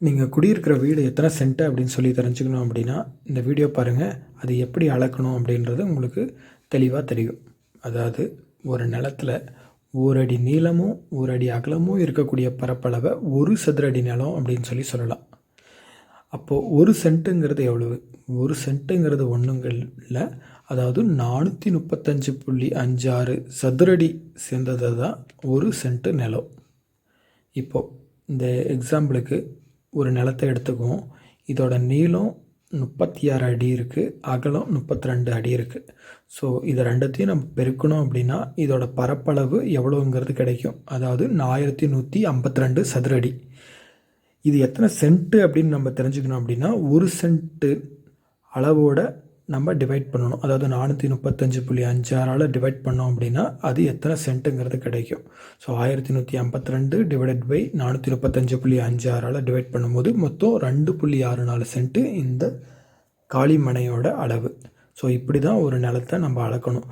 நீங்கள் குடியிருக்கிற வீடு எத்தனை சென்ட்டு அப்படின்னு சொல்லி தெரிஞ்சுக்கணும் அப்படின்னா இந்த வீடியோ பாருங்கள் அது எப்படி அளக்கணும் அப்படின்றது உங்களுக்கு தெளிவாக தெரியும். அதாவது ஒரு நிலத்துல ஒரு அடி நீளமும் ஒரு அடி அகலமும் இருக்கக்கூடிய பரப்பளவை ஒரு சதுரடி நிலம் அப்படின்னு சொல்லி சொல்லலாம். அப்போது ஒரு சென்ட்டுங்கிறது எவ்வளவு? ஒரு சென்ட்டுங்கிறது ஒன்றுங்கள்ல அதாவது நானூற்றி முப்பத்தஞ்சு புள்ளி அஞ்சாறு சதுரடி சேர்ந்தது தான் ஒரு சென்ட்டு நிலம். இப்போது இந்த எக்ஸாம்பிளுக்கு ஒரு நிலத்தை எடுத்துக்குவோம். இதோட நீளம் முப்பத்தி ஆறு அடி இருக்குது அகலம் முப்பத்தி ரெண்டு அடி இருக்குது ஸோ இதை ரெண்டத்தையும் நம்ம பெருக்கணும் அப்படின்னா இதோட பரப்பளவு எவ்வளோங்கிறது கிடைக்கும். அதாவது ஆயிரத்தி நூற்றி ஐம்பத்தி ரெண்டு சதுர அடி. இது எத்தனை சென்ட்டு அப்படின்னு நம்ம தெரிஞ்சுக்கணும் அப்படின்னா ஒரு சென்ட்டு அளவோட நம்ம டிவைட் பண்ணணும். அதாவது நானூற்றி முப்பத்தஞ்சு புள்ளி அஞ்சாறால் டிவைட் பண்ணோம் அப்படின்னா அது எத்தனை சென்ட்டுங்கிறது கிடைக்கும். ஸோ ஆயிரத்தி நூற்றி ஐம்பத்தி ரெண்டு டிவைடட் பை நானூற்றி முப்பத்தஞ்சு புள்ளி அஞ்சாறால் டிவைட் பண்ணும்போது மொத்தம் ரெண்டு புள்ளி ஆறு நாலு சென்ட்டு இந்த காளிமனையோட அளவு. ஸோ இப்படி தான் ஒரு நிலத்தை நம்ம அளக்கணும்.